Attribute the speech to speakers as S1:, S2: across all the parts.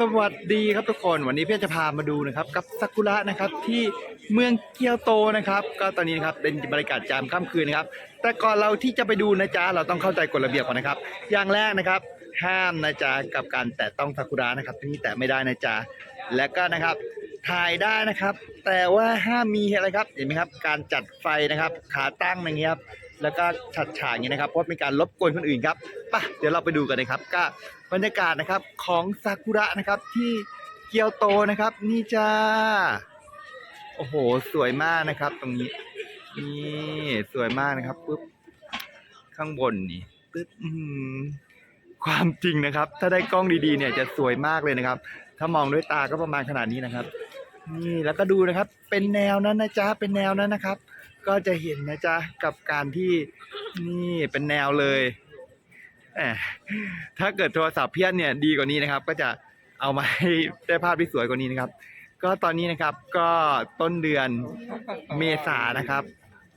S1: สวัสดีครับทุกคนวันนี้พี่จะพามาดูนะครับกับซากุระนะครับที่เมืองเกียวโตนะครับ ก็ตอนนี้นะครับเป็นบรรยากาศยามค่ำคืนนะครับ แต่ก่อนเราที่จะไปดูนะจ๊ะเราต้องเข้าใจกฎระเบียบก่อนนะครับ อย่างแรกนะครับ ห้ามนะจ๊ะกับการแตะต้องซากุระนะครับที่นี่แตะไม่ได้นะจ๊ะและก็นะครับถ่ายได้นะครับ แต่ว่าห้ามมีอะไรครับเห็นไหมครับ การจัดไฟนะครับ ขาตั้งอย่างเงี้ยครับ แล้วก็ฉัดฉากอย่างนี้นะครับเพราะเป็นการรบกวนคนอื่นครับป่ะเดี๋ยวเราไปดูกันนะครับก็บรรยากาศนะครับของซากุระนะครับที่เกียวโตนะครับ นี่จ้าโอ้โหสวยมากนะครับ ตรงนี้นี่สวยมากนะครับปุ๊บข้างบนนี่ปึ๊บความจริงนะครับ ถ้าได้กล้องดีๆ เนี่ยจะสวยมากเลยนะครับ ถ้ามองด้วยตาก็ประมาณขนาดนี้นะครับ นี่แล้วก็ดูนะครับ เป็นแนวนั้นนะจ๊ะเป็นแนวนั้นนะครับ ก็จะเห็นนะจ๊ะกับการที่นี่เป็นแนวเลยแหมถ้าเกิดโทรศัพท์เพี้ยนเนี่ยดีกว่านี้นะครับ ก็จะเอามาให้ได้ภาพที่สวยกว่านี้นะครับ ก็ตอนนี้นะครับก็ต้นเดือนเมษานะครับ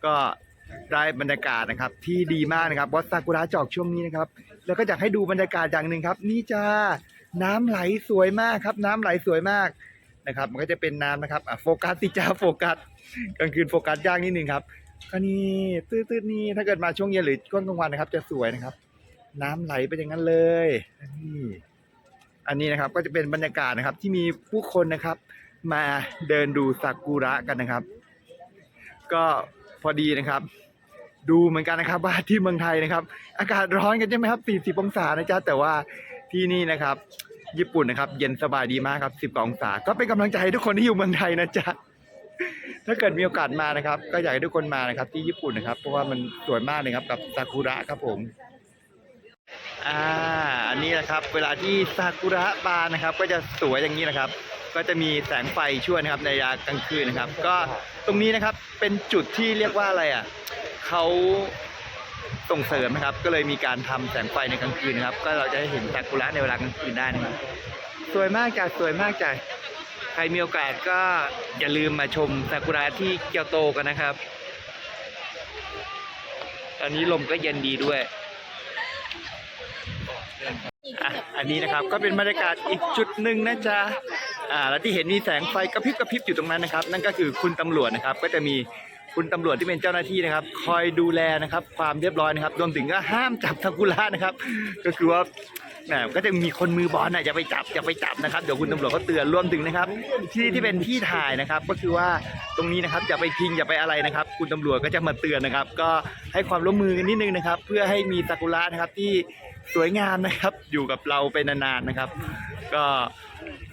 S1: ก็ได้บรรยากาศนะครับ ที่ดีมากนะครับวัดซากุระจอกช่วงนี้นะครับ แล้วก็อยากให้ดูบรรยากาศอย่างหนึ่งครับ นี่จ้าน้ำไหลสวยมากครับ น้ำไหลสวยมาก นะครับ มันก็จะเป็นน้ำนะครับอะโฟกัสติจ้าโฟกัสกลางคืนโฟกัสยากนิดนึงครับก็นี่ตื้อๆนี่ถ้าเกิดมาช่วงเย็นหรือช่วงกลางวันนะครับ จะสวยนะครับ น้ำไหลไปอย่างนั้นเลยนี่อันนี้นะครับก็จะเป็นบรรยากาศนะครับ ที่มีผู้คนนะครับ มาเดินดูซากุระกันนะครับ ก็พอดีนะครับ ดูเหมือนกันนะครับว่าที่เมืองไทยนะครับ อากาศร้อนกันใช่ไหมครับ 40 องศานะจ๊ะแต่ว่าที่นี่นะครับ ญี่ปุ่นนะครับ เย็นสบายดีมากครับ10องศา ก็เป็นกำลังใจให้ทุกคนที่อยู่เมืองไทยนะจ๊ะถ้าเกิดมีโอกาสมานะครับ ก็อยากให้ทุกคนมานะครับ ที่ญี่ปุ่นนะครับ เพราะว่ามันสวยมากเลยครับกับซากุระครับผมอ่าอันนี้นะครับ เวลาที่ซากุระบานนะครับ ก็จะสวยอย่างนี้นะครับ ก็จะมีแสงไฟช่วยนะครับในเวลากลางคืนนะครับ ก็ตรงนี้นะครับเป็นจุดที่เรียกว่าอะไรอะเขา ส่งเสริมนะครับ ก็เลยมีการทำแสงไฟในกลางคืนนะครับ ก็เราจะได้เห็นซากุระในเวลากลางคืนได้นะครับสวยมากจ้ะสวยมากจ้ะใครมีโอกาสก็อย่าลืมมาชมซากุระที่เกียวโตกันนะครับ ตอนนี้ลมก็เย็นดีด้วยอะอันนี้นะครับก็เป็นบรรยากาศอีกจุดหนึ่งนะจ๊ะอ่าแล้วที่เห็นมีแสงไฟกระพริบกระพริบอยู่ตรงนั้นนะครับ นั่นก็คือคุณตำรวจนะครับ ก็จะมี คุณตำรวจที่เป็นเจ้าหน้าที่นะครับ คอยดูแลนะครับ ความเรียบร้อยนะครับรวมถึงก็ห้ามจับซากุระนะครับ ก็คือว่าแหมก็จะมีคนมือบอลน่ะอย่าไปจับอย่าไปจับนะครับเดี๋ยวคุณตำรวจเขาเตือนรวมถึงนะครับ ที่ที่เป็นที่ถ่ายนะครับ ก็คือว่าตรงนี้นะครับอย่าไปพิงอย่าไปอะไรนะครับ คุณตำรวจก็จะมาเตือนนะครับ ก็ให้ความร่วมมือกันนิดนึงนะครับ เพื่อให้มีซากุระนะครับที่สวยงามนะครับ อยู่กับเราไปนานๆนะครับ ก็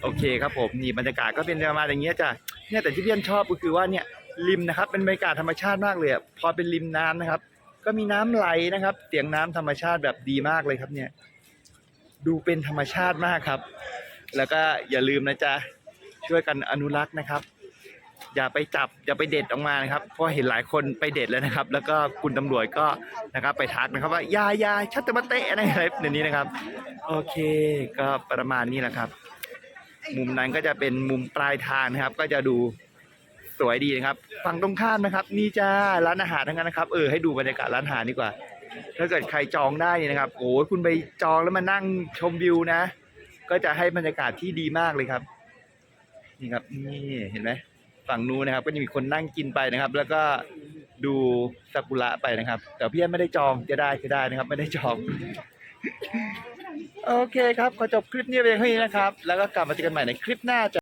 S1: โอเคครับผมนี่บรรยากาศก็เป็นประมาณอย่างเงี้ยจ้ะเนี่ยแต่ที่เพี่ยนชอบก็คือว่าเนี่ย ริมนะครับ เป็นบรรยากาศธรรมชาติมากเลยอพอเป็นริมน้ำนะครับ ก็มีน้ำไหลนะครับ เสียงน้ำธรรมชาติแบบดีมากเลยครับเนี่ย ดูเป็นธรรมชาติมากครับ แล้วก็อย่าลืมนะจ๊ะช่วยกันอนุรักษ์นะครับ อย่าไปจับอย่าไปเด็ดออกมานะครับ เพราะเห็นหลายคนไปเด็ดแล้วนะครับ แล้วก็คุณตำรวจก็นะครับ ไปทักนะครับ ว่ายายาชัตมาเตะอะไรในนี้นะครับ โอเค ก็ประมาณนี้แหละครับ มุมนั้นก็จะเป็นมุมปลายทางนะครับ ก็จะดู สวยดีนะครับ ฝั่งตรงข้ามนะครับ นี่จ้าร้านอาหารทั้งนั้นนะครับ เออให้ดูบรรยากาศร้านอาหารดีกว่า ถ้าเกิดใครจองได้นี่นะครับโอ้ยคุณไปจองแล้วมานั่งชมวิวนะ ก็จะให้บรรยากาศที่ดีมากเลยครับ นี่ครับนี่เห็นไหมฝั่งนู้นนะครับ ก็จะมีคนนั่งกินไปนะครับ แล้วก็ดูซากุระไปนะครับ แต่พี่ไม่ได้จองจะได้จะได้นะครับ ไม่ได้จองโอเคครับ ขอจบคลิปนี้ไปเพียงเท่านี้นะครับ แล้วก็กลับมาเจอกันใหม่ในคลิปหน้าจะ